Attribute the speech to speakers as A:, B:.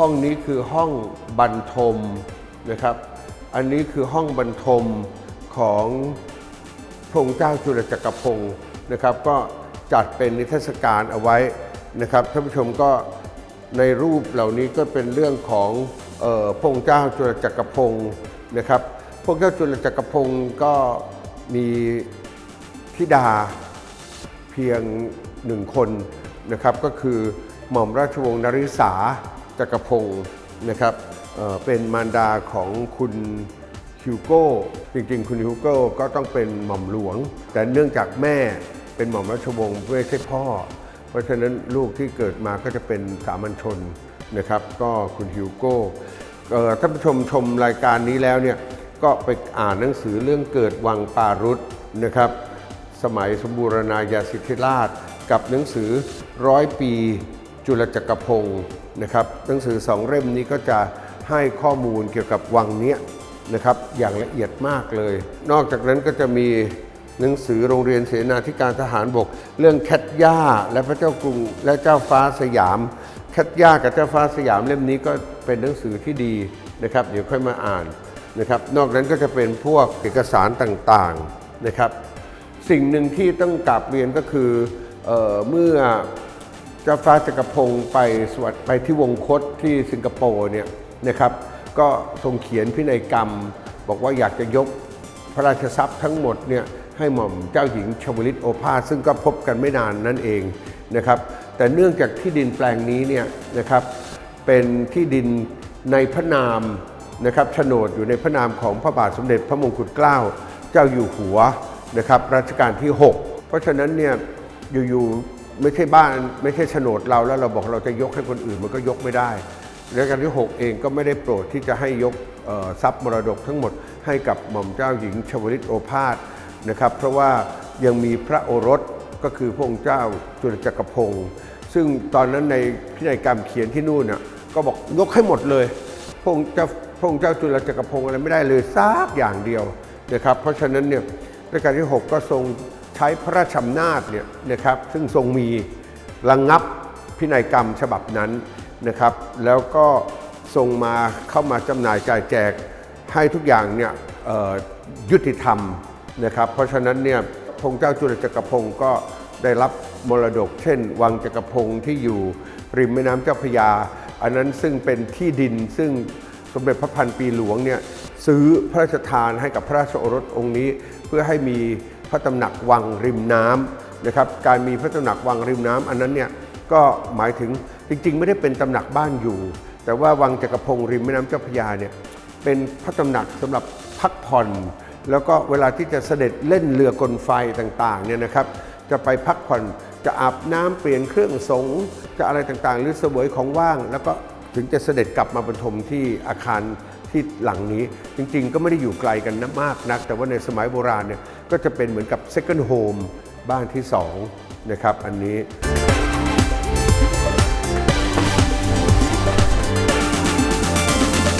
A: ห้องนี้คือห้องบรรทมนะครับ อันนี้คือห้องบรรทมของพระองค์เจ้าจุลจักรพงศ์นะครับ ก็จัดเป็นนิทรรศการเอาไว้นะครับท่านผู้ชมก็ในรูปเหล่านี้ก็เป็นเรื่องของออพระองค์เจ้าจุลจักรพงศ์นะครับพระองค์เจ้าจุลจักรพงศ์ก็มีธิดาเพียงหนึ่งคนนะครับ ก็คือหม่อมราชวงศ์นริษา จักรพงศ์นะครับเเป็นมารดาของคุณฮิวโก้จริงๆ คุณฮิวโก้ก็ต้องเป็นหม่อมหลวง แต่เนื่องจากแม่เป็นหม่อมราชวงศ์ไม่ใช่พ่อ เพราะฉะนั้นลูกที่เกิดมาก็จะเป็นสามัญชนนะครับ ก็คุณฮิวโก้ท่านผู้ชมชมรายการนี้แล้วเนี่ยก็ไปอ่านหนังสือเรื่องเกิดวังปารุษนะครับ สมัยสมบูรณาญาสิทธิราช กับหนังสือร้อยปีจุลจักรพงศ์ นะครับหนังสือสองเล่มนี้ก็จะให้ข้อมูลเกี่ยวกับวังเนี้ยนะครับอย่างละเอียดมากเลย นอกจากนั้นก็จะมีหนังสือโรงเรียนเสนาธิการทหารบก เรื่องแคทย่าและพระเจ้ากรุงและเจ้าฟ้าสยาม แคทย่ากับเจ้าฟ้าสยามเล่มนี้ก็เป็นหนังสือที่ดีนะครับเดี๋ยวค่อยมาอ่านนะครับ นอกนั้นก็จะเป็นพวกเอกสารต่างๆนะครับ สิ่งหนึ่งที่ต้องกราบเรียนก็คือเออเมื่อ เจ้าฟ้าจักรพงศ์ไปสวัสดไปที่วงคตที่สิงคโปร์เนี่ยนะครับ ก็ทรงเขียนพินัยกรรม บอกว่าอยากจะยกพระราชทรัพย์ทั้งหมดเนี่ยให้หม่อมเจ้าหญิงชวลิตโอภาสซึ่งก็พบกันไม่นานนั่นเองนะครับ แต่เนื่องจากที่ดินแปลงนี้เนี่ยนะครับเป็นที่ดินในพระนามนะครับโฉนดอยู่ในพระนามของพระบาทสมเด็จพระมงกุฎเกล้าเจ้าอยู่หัวนะครับรัชกาลที่ 6 เพราะฉะนั้นเนี่ยอยู่ ไม่ใช่บ้านไม่ใช่โฉนดเราแล้วเราบอกเราจะยกให้คนอื่นมันก็ยกไม่ได้รัชกาลที่ 6 เองก็ไม่ได้โปรดที่จะให้ยกทรัพย์มรดกทั้งหมดให้กับหม่อมเจ้าหญิงชวลิตโอภาสนะครับ เพราะว่ายังมีพระโอรสก็คือพระองค์เจ้าจุลจักรพงศ์ซึ่งตอนนั้นในพินัยกรรมเขียนที่นู่นน่ะก็บอกยกให้หมดเลยพระองค์เจ้าพระองค์เจ้าจุลจักรพงศ์อะไรไม่ได้เลยสักอย่างเดียวนะครับ เพราะฉะนั้นเนี่ยรัชกาลที่ 6 ก็ทรง ใช้พระราชอำนาจเนี่ยนะครับซึ่งทรงมีระงงับพินัยกรรมฉบับนั้นนะครับ แล้วก็ทรงมาเข้ามาจำหน่ายจ่ายแจกให้ทุกอย่างเนี่ยยุติธรรมนะครับ เพราะฉะนั้นเนี่ยพงเจ้าจุลจักรพงศ์ก็ได้รับมรดก เช่น วังจักรพงศ์ที่อยู่ริมแม่น้ำเจ้าพยา อันนั้นซึ่งเป็นที่ดินซึ่งสมเด็จพระพันปีหลวงเนี่ยซื้อพระราชทานให้กับพระราชโอรสองค์นี้ เพื่อให้มี ระตำหนักวังริมน้ำนะครับการมีพระตำหนักวังริมน้ำอันนั้นเนี่ยก็หมายถึงจริง ๆ ไม่ได้เป็นตำหนักบ้านอยู่ แต่ว่าวังจักรพงศ์ริมแม่น้ำเจ้าพระยาเนี่ยเป็นพระตำหนักสำหรับพักผ่อนแล้วก็เวลาที่จะเสด็จเล่นเรือกลไฟต่างๆเนี่ยนะครับ จะไปพักผ่อนจะอาบน้ำเปลี่ยนเครื่องสงจะอะไรต่างๆ หรือเสวยของว่าง แล้วก็ถึงจะเสด็จกลับมาบรรทมที่อาคาร ที่หลังนี้จริงๆ ก็ไม่ได้อยู่ไกลกันนะมากนัก แต่ว่าในสมัยโบราณเนี่ยก็จะเป็นเหมือนกับ second home บ้านที่สองนะครับอันนี้